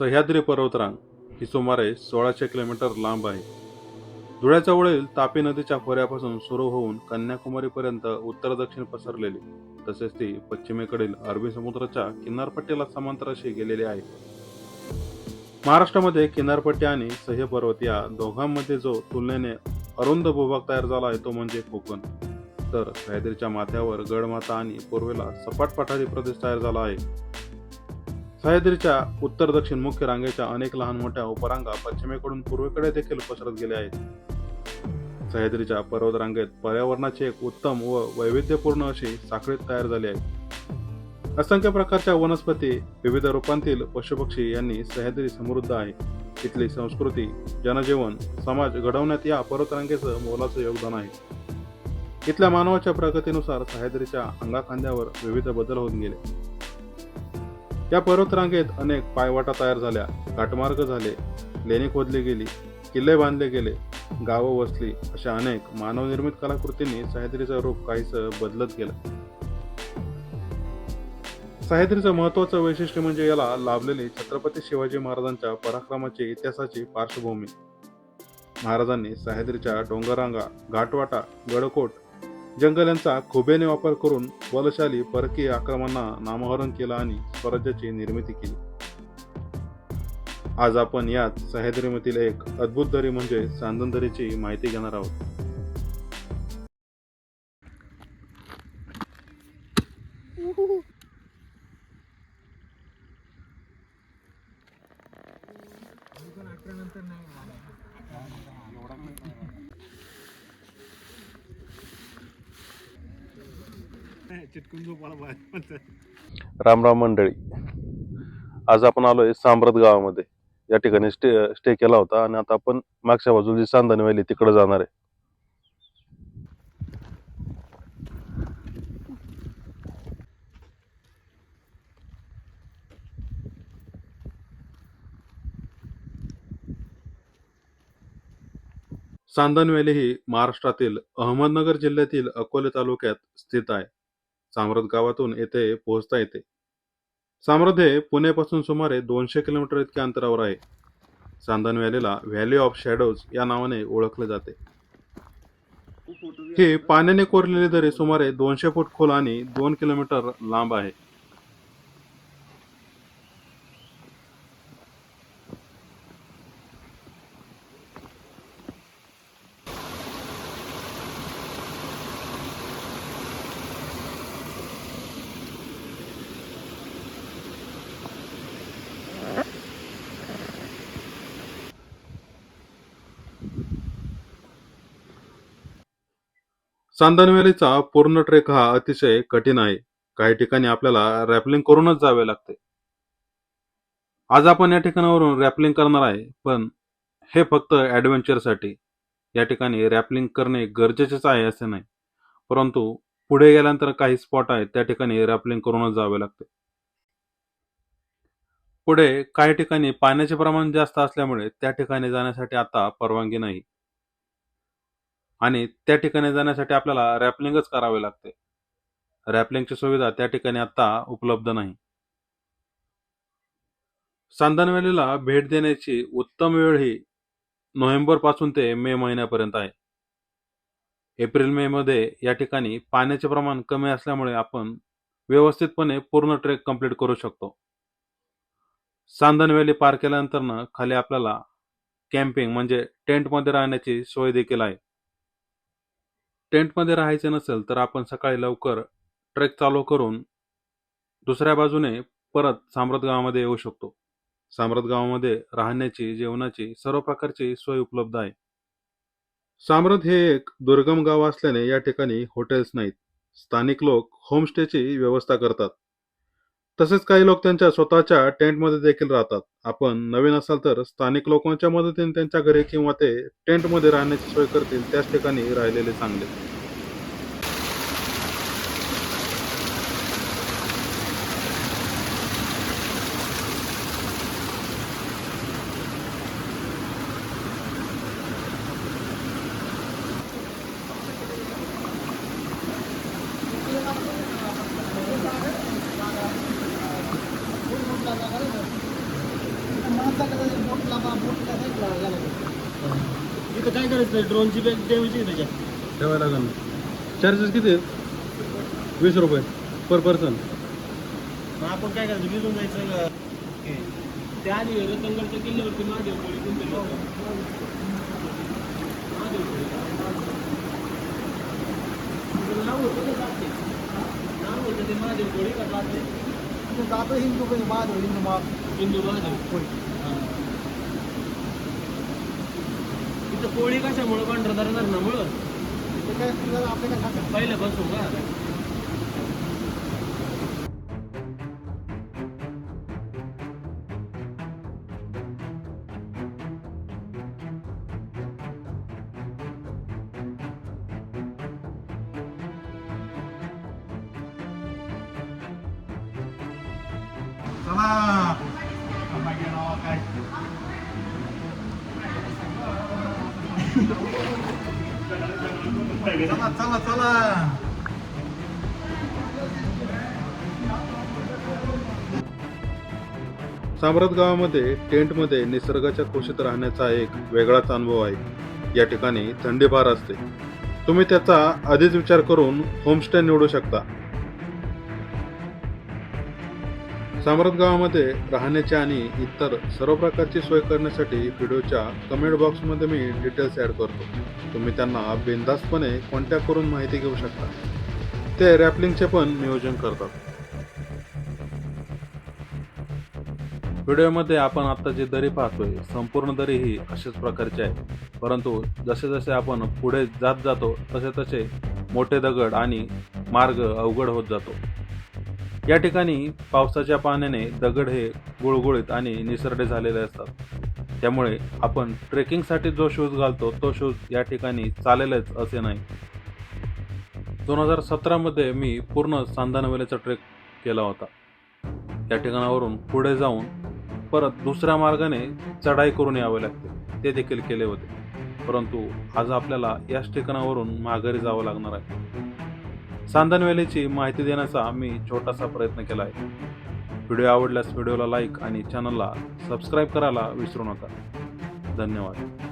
सह्याद्री पर्वतरांग ही सुमारे सोळाशे किलोमीटर लांब आहे. धुळ्याजवळील तापी नदीच्या खोऱ्यापासून सुरू होऊन कन्याकुमारीपर्यंत उत्तर दक्षिण पसरलेली तसेच ती पश्चिमेकडील अरबी समुद्राच्या किनारपट्टीला समांतर अशी गेलेली आहे. महाराष्ट्रामध्ये किनारपट्टी आणि सह्य पर्वत या दोघांमध्ये जो तुलनेने अरुंद भूभाग तयार झाला आहे तो म्हणजे कोकण. तर सह्याद्रीच्या माथ्यावर गडमाथा आणि पूर्वेला सपाट पठारी प्रदेश तयार झाला आहे. सह्याद्रीच्या उत्तर दक्षिण मुख्य रांगेच्या अनेक लहान मोठ्या उपरांगा पश्चिमेकडून पूर्वेकडे देखील पसरत गेल्या आहेत. सह्याद्रीच्या पर्वत रांगेत पर्यावरणाची एक उत्तम व वैविध्यपूर्ण अशी साखळी तयार झाली आहे. असंख्य प्रकारच्या वनस्पती विविध रूपांतील पशुपक्षी यांनी सह्याद्री समृद्ध आहे. इथली संस्कृती जनजीवन समाज घडवण्यात या पर्वतरांगेचं मोलाचं योगदान आहे. इथल्या मानवाच्या प्रगतीनुसार सह्याद्रीच्या अंगाखांद्यावर विविध बदल होत गेले. या पर्वतरांगेत अनेक पायवाटा तयार झाल्या. घाटमार्ग झाले. लेणी खोदली गेली. किल्ले बांधले गेले. गावं वसली अशा अनेक मानवनिर्मित कलाकृतींनी सह्याद्रीचं रूप काहीसं बदलत गेलं. सह्याद्रीचं महत्वाचं वैशिष्ट्य म्हणजे याला लाभलेली छत्रपती शिवाजी महाराजांच्या पराक्रमाची इतिहासाची पार्श्वभूमी. महाराजांनी सह्याद्रीच्या डोंगरांगा घाटवाटा गडकोट जंगलांचा खुबेने वापर करून बलशाली परकीय आक्रमणांना नामहरण केलं आणि स्वराज्याची निर्मिती केली. आज आपण यात सह्याद्रीमधील एक अद्भुत दरी म्हणजे सांदन दरीची माहिती घेणार आहोत. चिटकून राम राम मंडळी. आज आपण आलोय सांब्रत गावामध्ये. या ठिकाणी स्टे स्टे केला होता आणि आता आपण मागच्या बाजूला जी सांदन व्हॅली तिकडे जाणार आहे. सांदन वॅली ही महाराष्ट्रातील अहमदनगर जिल्ह्यातील अकोले तालुक्यात स्थित आहे. सामरथ गावातून येथे पोहोचता येते. सामरथ हे पुण्यापासून सुमारे दोनशे किलोमीटर इतक्या अंतरावर आहे. सांदन व्हॅलीला व्हॅली ऑफ शॅडोज या नावाने ओळखले जाते. हे पाण्याने कोरलेले दरी सुमारे दोनशे फूट खोल आणि दोन किलोमीटर लांब आहे. चांदनवेलीचा पूर्ण ट्रेक हा अतिशय कठीण आहे. काही ठिकाणी आपल्याला रॅपलिंग करूनच जावे लागते. आज आपण या ठिकाणावरून रॅपलिंग करणार आहे पण हे फक्त ॲडव्हेंचरसाठी. या ठिकाणी रॅपलिंग करणे गरजेचेच आहे असे नाही. परंतु पुढे गेल्यानंतर काही स्पॉट आहेत त्या ठिकाणी रॅपलिंग करूनच जावे लागते. पुढे काही ठिकाणी पाण्याचे प्रमाण जास्त असल्यामुळे त्या ठिकाणी जाण्यासाठी आता परवानगी नाही. आणि त्या ठिकाणी जाण्यासाठी आपल्याला रॅपलिंगच करावे लागते. रॅपलिंगची सुविधा त्या ठिकाणी आता उपलब्ध नाही. सांदन व्हॅलीला भेट देण्याची उत्तम वेळ ही नोव्हेंबरपासून ते मे महिन्यापर्यंत आहे. एप्रिल मे मध्ये या ठिकाणी पाण्याचे प्रमाण कमी असल्यामुळे आपण व्यवस्थितपणे पूर्ण ट्रेक कंप्लीट करू शकतो. सांदन व्हॅली पार केल्यानंतर खाली आपल्याला कॅम्पिंग म्हणजे टेंटमध्ये राहण्याची सोय देखील आहे. टेंटमध्ये राहायचे नसेल तर आपण सकाळी लवकर ट्रेक चालू करून दुसऱ्या बाजूने परत साम्रत गावामध्ये येऊ शकतो. साम्रत गावामध्ये राहण्याची जेवणाची सर्व प्रकारची सोय उपलब्ध आहे. साम्रत हे एक दुर्गम गाव असल्याने या ठिकाणी हॉटेल्स नाहीत. स्थानिक लोक होमस्टेची व्यवस्था करतात. तसेच काही लोक त्यांच्या स्वतःच्या टेंटमध्ये देखील राहतात. आपण नवीन असाल तर स्थानिक लोकांच्या मदतीने त्यांच्या घरी किंवा ते टेंटमध्ये राहण्याची सोय करतील त्याच ठिकाणी राहिलेले चांगले. इथं काय करायचं ड्रोनची बॅग ठेवायची त्याच्यात ठेवायला लागेल चार्जेस किती आहेत वीस रुपये पर पर्सन मग आपण काय करायचं भिजून जायचं? त्या आधी रतनगडच्या किल्ल्यावरती महादेव कोळी कोणतरी होतं. महादेव कोळी. तिचं नाव होतं ना जाते. नाव होतं ते महादेव कोळी का जाते? जातो हिंदू माधव हिंदू माधव हिंदू महादेव कोळी. इथं कोळी कशामुळं पांढरा धरणामुळं आपल्याला आपल्याला खातात पहिल्यापासून का? चला. आंबा चला चला चला. सामरत गावामध्ये टेंटमध्ये निसर्गाच्या कुशीत राहण्याचा एक वेगळाच अनुभव आहे. या ठिकाणी थंडीफार असते. तुम्ही त्याचा आधीच विचार करून होमस्टे निवडू शकता. सामरथ गावामध्ये राहण्याची आणि इतर सर्व प्रकारची सोय करण्यासाठी व्हिडिओच्या कमेंट बॉक्समध्ये मी डिटेल्स ॲड करतो. तुम्ही त्यांना बिनधास्तपणे कॉन्टॅक्ट करून माहिती घेऊ शकता. ते रॅपलिंगचे पण नियोजन करतात. व्हिडिओमध्ये आपण आता जी दरी पाहतोय संपूर्ण दरी ही अशाच प्रकारची आहे. परंतु जसे जसे आपण पुढे जात जातो तसे तसे मोठे दगड आणि मार्ग अवघड होत जातो. या ठिकाणी पावसाच्या पाण्याने दगड हे गुळगुळीत आणि निसरडे झालेले असतात. त्यामुळे आपण ट्रेकिंगसाठी जो शूज घालतो तो शूज या ठिकाणी चालेलच असे नाही. दोन हजार सतरामध्ये मी पूर्ण सांधानवेलेचा ट्रेक केला होता. या ठिकाणावरून पुढे जाऊन परत दुसऱ्या मार्गाने चढाई करून यावे लागते. ते देखील केले होते. परंतु आज आपल्याला याच ठिकाणावरून माघारी जावं लागणार आहे. सांदन माहिती देण्याचा मी छोटासा प्रयत्न केला आहे. व्हिडिओ आवडल्यास व्हिडिओला लाईक आणि चॅनलला सबस्क्राईब करायला विसरू नका. धन्यवाद.